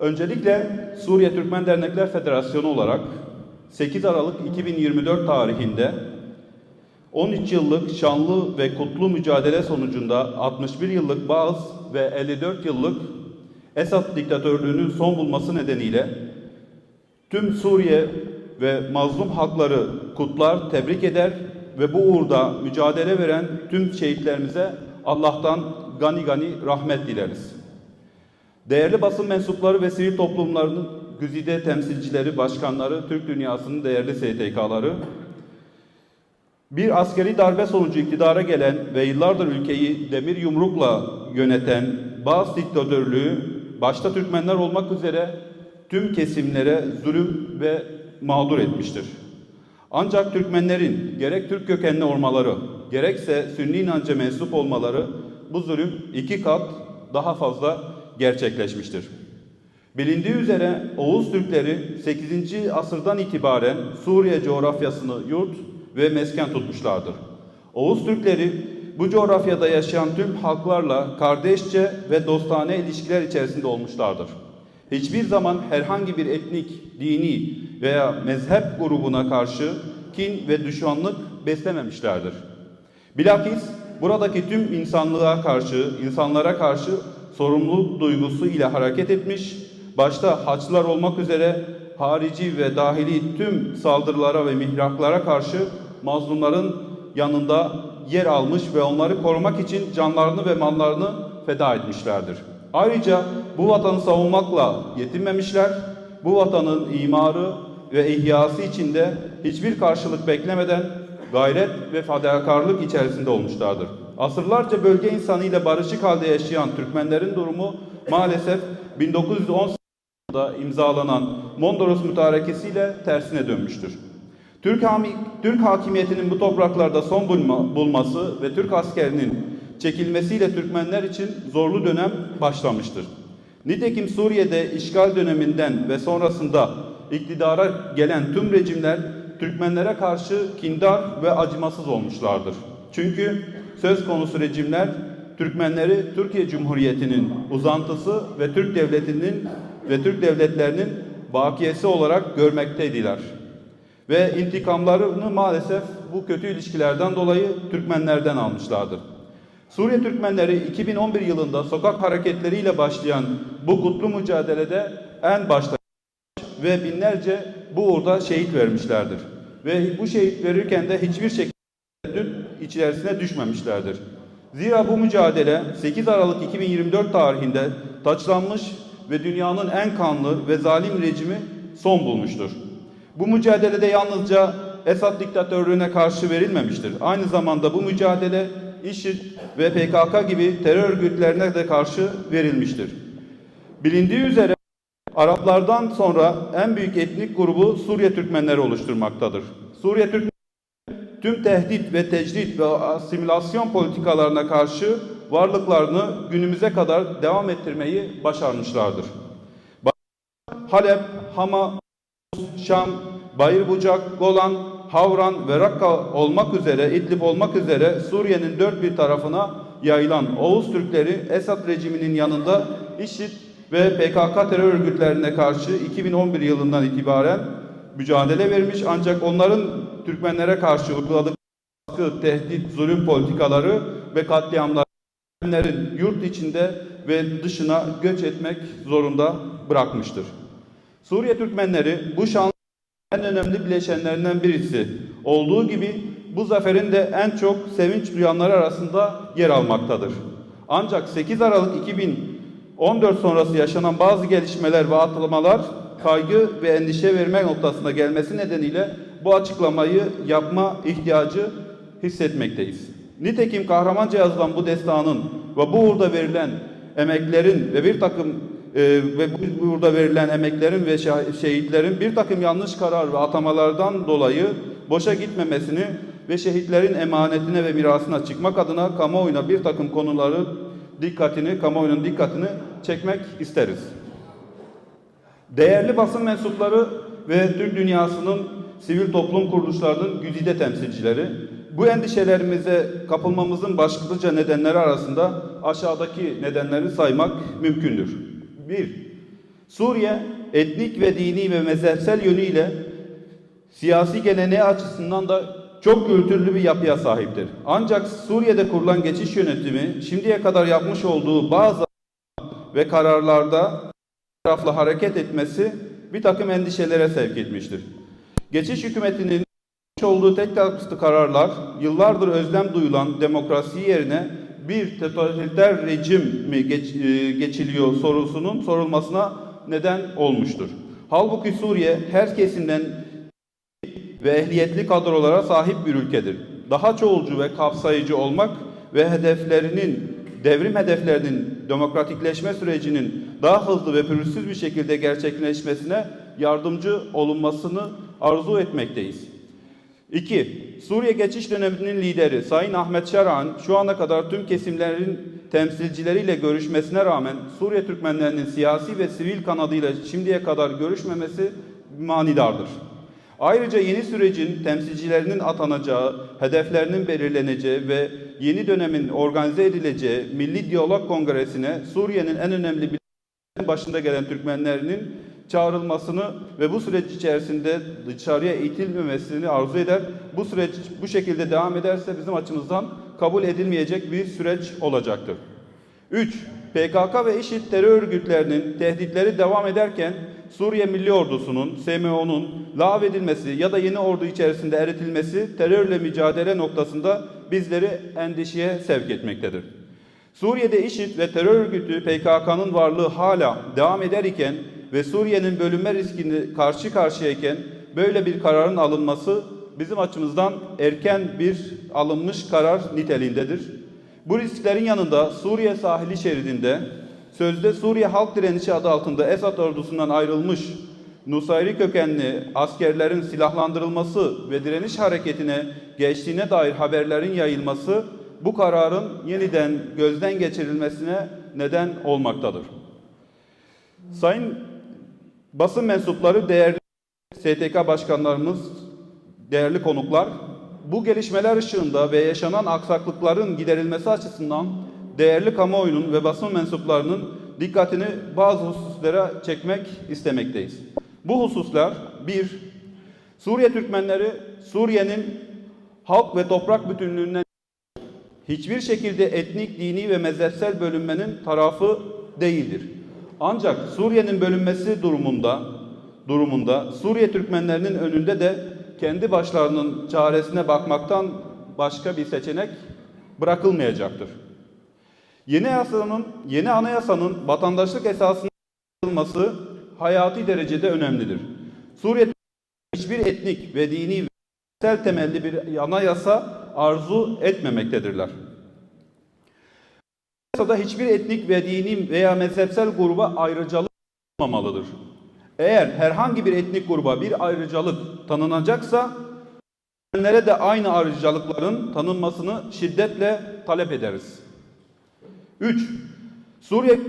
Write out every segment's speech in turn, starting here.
Öncelikle Suriye Türkmen Dernekler Federasyonu olarak 8 Aralık 2024 tarihinde 13 yıllık şanlı ve kutlu mücadele sonucunda 61 yıllık Bağız ve 54 yıllık Esad diktatörlüğünün son bulması nedeniyle tüm Suriye ve mazlum halkları kutlar, tebrik eder ve bu uğurda mücadele veren tüm şehitlerimize Allah'tan gani gani rahmet dileriz. Değerli basın mensupları ve sivil toplumlarının güzide temsilcileri, başkanları, Türk dünyasının değerli STK'ları, bir askeri darbe sonucu iktidara gelen ve yıllardır ülkeyi demir yumrukla yöneten Bağız diktatörlüğü başta Türkmenler olmak üzere tüm kesimlere zulüm ve mağdur etmiştir. Ancak Türkmenlerin gerek Türk kökenli olmaları, gerekse Sünni inanca mensup olmaları bu zulüm iki kat daha fazla gerçekleşmiştir. Bilindiği üzere Oğuz Türkleri 8. asırdan itibaren Suriye coğrafyasını yurt ve mesken tutmuşlardır. Oğuz Türkleri bu coğrafyada yaşayan tüm halklarla kardeşçe ve dostane ilişkiler içerisinde olmuşlardır. Hiçbir zaman herhangi bir etnik, dini veya mezhep grubuna karşı kin ve düşmanlık beslememişlerdir. Bilakis buradaki tüm insanlığa karşı, insanlara karşı sorumluluk duygusu ile hareket etmiş, başta Haçlılar olmak üzere harici ve dahili tüm saldırılara ve mihraklara karşı mazlumların yanında yer almış ve onları korumak için canlarını ve mallarını feda etmişlerdir. Ayrıca bu vatanı savunmakla yetinmemişler, bu vatanın imarı ve ihyası içinde hiçbir karşılık beklemeden gayret ve fedakarlık içerisinde olmuşlardır. Asırlarca bölge insanı ile barışık halde yaşayan Türkmenlerin durumu maalesef 1910 yılında imzalanan Mondros Mütarekesiyle tersine dönmüştür. Türk, Türk hakimiyetinin bu topraklarda son bulma- bulması ve Türk askerinin çekilmesiyle Türkmenler için zorlu dönem başlamıştır. Nitekim Suriye'de işgal döneminden ve sonrasında iktidara gelen tüm rejimler Türkmenlere karşı kindar ve acımasız olmuşlardır. Çünkü söz konusu rejimler Türkmenleri Türkiye Cumhuriyeti'nin uzantısı ve Türk devletinin ve Türk devletlerinin bakiyesi olarak görmekteydiler. Ve intikamlarını maalesef bu kötü ilişkilerden dolayı Türkmenlerden almışlardır. Suriye Türkmenleri 2011 yılında sokak hareketleriyle başlayan bu kutlu mücadelede en başta ve binlerce bu uğurda şehit vermişlerdir. Ve bu şehit verirken de hiçbir şekilde içerisine düşmemişlerdir. Zira bu mücadele 8 Aralık 2024 tarihinde taçlanmış ve dünyanın en kanlı ve zalim rejimi son bulmuştur. Bu mücadelede yalnızca Esad diktatörlüğüne karşı verilmemiştir. Aynı zamanda bu mücadele IŞİD ve PKK gibi terör örgütlerine de karşı verilmiştir. Bilindiği üzere Araplardan sonra en büyük etnik grubu Suriye Türkmenleri oluşturmaktadır. Suriye Türkmenleri tüm tehdit ve tecrit ve asimilasyon politikalarına karşı varlıklarını günümüze kadar devam ettirmeyi başarmışlardır. Halep, Hama, Şam, Bayırbucak, Golan, Havran ve Rakka olmak üzere, İdlib olmak üzere Suriye'nin dört bir tarafına yayılan Oğuz Türkleri Esad rejiminin yanında IŞİD ve PKK terör örgütlerine karşı 2011 yılından itibaren mücadele vermiş ancak onların Türkmenlere karşı uyguladığı baskı, tehdit, zulüm politikaları ve katliamlar Türkmenlerin yurt içinde ve dışına göç etmek zorunda bırakmıştır. Suriye Türkmenleri bu şanlı en önemli bileşenlerinden birisi olduğu gibi bu zaferin de en çok sevinç duyanlar arasında yer almaktadır. Ancak 8 Aralık 2014 sonrası yaşanan bazı gelişmeler ve atlamalar kaygı ve endişe verme noktasına gelmesi nedeniyle bu açıklamayı yapma ihtiyacı hissetmekteyiz. Nitekim kahramanca yazılan bu destanın ve bu uğurda verilen emeklerin ve bir takım e, ve bu burada verilen emeklerin ve şehitlerin bir takım yanlış karar ve atamalardan dolayı boşa gitmemesini ve şehitlerin emanetine ve mirasına çıkmak adına kamuoyuna bir takım konuları dikkatini, kamuoyunun dikkatini çekmek isteriz. Değerli basın mensupları ve Türk dünyasının sivil toplum kuruluşlarının güzide temsilcileri, bu endişelerimize kapılmamızın başlıca nedenleri arasında aşağıdaki nedenleri saymak mümkündür. 1. Suriye etnik ve dini ve mezhepsel yönüyle siyasi geleneği açısından da çok kültürlü bir yapıya sahiptir. Ancak Suriye'de kurulan geçiş yönetimi şimdiye kadar yapmış olduğu bazı ve kararlarda taraflı hareket etmesi bir takım endişelere sevk etmiştir. Geçiş hükümetinin olduğu tek taraflı kararlar yıllardır özlem duyulan demokrasi yerine bir totaliter rejim mi geç- e, geçiliyor sorusunun sorulmasına neden olmuştur. Halbuki Suriye her kesimden ve ehliyetli kadrolara sahip bir ülkedir. Daha çoğulcu ve kapsayıcı olmak ve hedeflerinin devrim hedeflerinin demokratikleşme sürecinin daha hızlı ve pürüzsüz bir şekilde gerçekleşmesine yardımcı olunmasını arzu etmekteyiz. 2. Suriye geçiş döneminin lideri Sayın Ahmet Şaran şu ana kadar tüm kesimlerin temsilcileriyle görüşmesine rağmen Suriye Türkmenlerinin siyasi ve sivil kanadıyla şimdiye kadar görüşmemesi manidardır. Ayrıca yeni sürecin temsilcilerinin atanacağı, hedeflerinin belirleneceği ve yeni dönemin organize edileceği Milli Diyalog Kongresi'ne Suriye'nin en önemli başında gelen Türkmenlerinin çağrılmasını ve bu süreç içerisinde dışarıya itilmemesini arzu eder. Bu süreç bu şekilde devam ederse bizim açımızdan kabul edilmeyecek bir süreç olacaktır. 3. PKK ve IŞİD terör örgütlerinin tehditleri devam ederken Suriye Milli Ordusu'nun, SMO'nun lağvedilmesi ya da yeni ordu içerisinde eritilmesi terörle mücadele noktasında bizleri endişeye sevk etmektedir. Suriye'de IŞİD ve terör örgütü PKK'nın varlığı hala devam eder iken ve Suriye'nin bölünme riskini karşı karşıyayken böyle bir kararın alınması bizim açımızdan erken bir alınmış karar niteliğindedir. Bu risklerin yanında Suriye sahili şeridinde sözde Suriye Halk Direnişi adı altında Esad ordusundan ayrılmış Nusayri kökenli askerlerin silahlandırılması ve direniş hareketine geçtiğine dair haberlerin yayılması bu kararın yeniden gözden geçirilmesine neden olmaktadır. Sayın basın mensupları, değerli STK başkanlarımız, değerli konuklar, bu gelişmeler ışığında ve yaşanan aksaklıkların giderilmesi açısından değerli kamuoyunun ve basın mensuplarının dikkatini bazı hususlara çekmek istemekteyiz. Bu hususlar bir, Suriye Türkmenleri Suriye'nin halk ve toprak bütünlüğünden hiçbir şekilde etnik, dini ve mezhepsel bölünmenin tarafı değildir. Ancak Suriye'nin bölünmesi durumunda durumunda Suriye Türkmenlerinin önünde de kendi başlarının çaresine bakmaktan başka bir seçenek bırakılmayacaktır. Yeni yasanın, yeni anayasanın vatandaşlık esasının yapılması hayati derecede önemlidir. Suriye hiçbir etnik ve dini ve temelli bir anayasa arzu etmemektedirler. Anayasada hiçbir etnik ve dini veya mezhepsel gruba ayrıcalık olmamalıdır. Eğer herhangi bir etnik gruba bir ayrıcalık tanınacaksa, Türkmenlere de aynı ayrıcalıkların tanınmasını şiddetle talep ederiz. 3. Suriye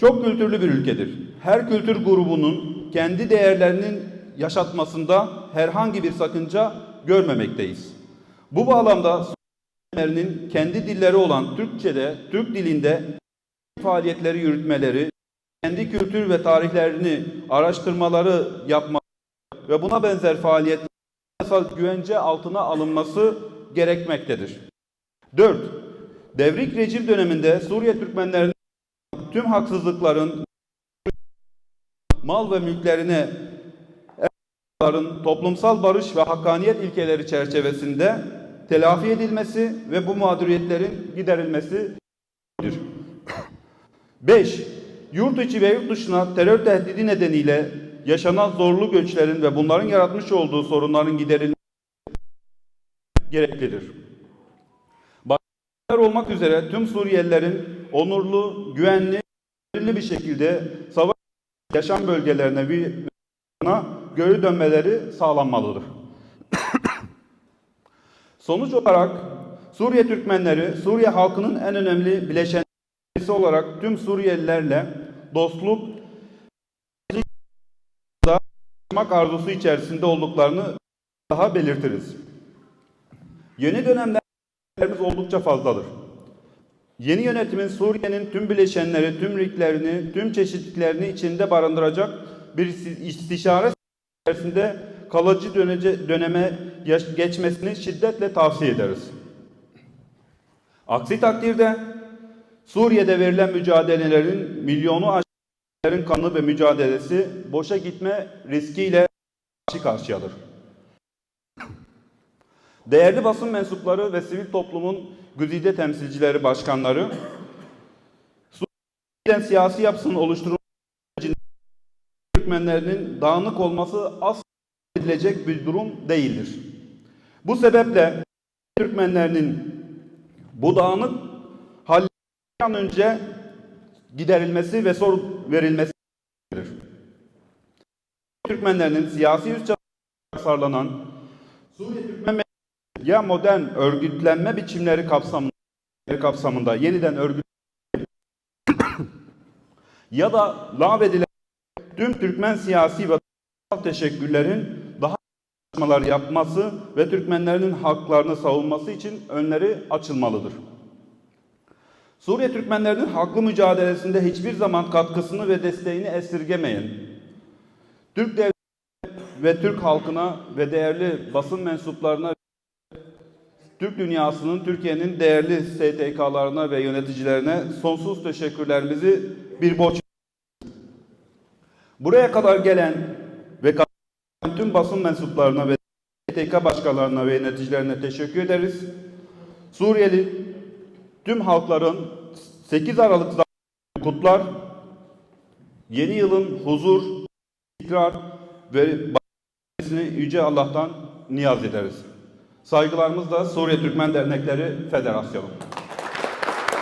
çok kültürlü bir ülkedir. Her kültür grubunun kendi değerlerinin yaşatmasında herhangi bir sakınca görmemekteyiz. Bu bağlamda Suriyelilerin kendi dilleri olan Türkçe'de, Türk dilinde faaliyetleri yürütmeleri, kendi kültür ve tarihlerini araştırmaları yapma ve buna benzer faaliyetler yasal güvence altına alınması gerekmektedir. 4. Devrik rejim döneminde Suriye Türkmenlerinin tüm haksızlıkların mal ve mülklerine Erdoğan'ın toplumsal barış ve hakkaniyet ilkeleri çerçevesinde telafi edilmesi ve bu mağduriyetlerin giderilmesidir. 5. Yurt içi ve yurt dışına terör tehdidi nedeniyle yaşanan zorlu göçlerin ve bunların yaratmış olduğu sorunların giderilmesi gereklidir. Başta olmak üzere tüm Suriyelilerin onurlu, güvenli, belirli bir şekilde savaş yaşam bölgelerine bir geri dönmeleri sağlanmalıdır. Sonuç olarak Suriye Türkmenleri, Suriye halkının en önemli bileşeni olarak tüm Suriyelilerle dostluk yapmak arzusu içerisinde olduklarını daha belirtiriz. Yeni dönemlerimiz oldukça fazladır. Yeni yönetimin Suriye'nin tüm bileşenleri, tüm riklerini, tüm çeşitliliklerini içinde barındıracak bir istişare içerisinde kalıcı dönece, döneme geçmesini şiddetle tavsiye ederiz. Aksi takdirde Suriye'de verilen mücadelelerin milyonu aşkınların kanı ve mücadelesi boşa gitme riskiyle karşı karşıyadır. Değerli basın mensupları ve sivil toplumun güzide temsilcileri, başkanları, Suriye'den siyasi yapısının oluşturulması Türkmenlerinin dağınık olması asla edilecek bir durum değildir. Bu sebeple Türkmenlerinin bu dağınık hallerin bir an önce giderilmesi ve sor verilmesi gerekir. Türkmenlerinin siyasi üst sarlanan Suriye Türkmen ya modern örgütlenme biçimleri kapsamında, kapsamında yeniden örgüt ya da lağvedilen tüm Türkmen siyasi ve teşekkürlerin çalışmalar yapması ve Türkmenlerin haklarını savunması için önleri açılmalıdır. Suriye Türkmenlerinin haklı mücadelesinde hiçbir zaman katkısını ve desteğini esirgemeyen, Türk devleti ve Türk halkına ve değerli basın mensuplarına Türk dünyasının, Türkiye'nin değerli STK'larına ve yöneticilerine sonsuz teşekkürlerimizi bir borç. Buraya kadar gelen ve tüm basın mensuplarına ve STK başkanlarına ve yöneticilerine teşekkür ederiz. Suriyeli tüm halkların 8 Aralık kutlar. Yeni yılın huzur, istikrar ve barışını Yüce Allah'tan niyaz ederiz. Saygılarımızla Suriye Türkmen Dernekleri Federasyonu.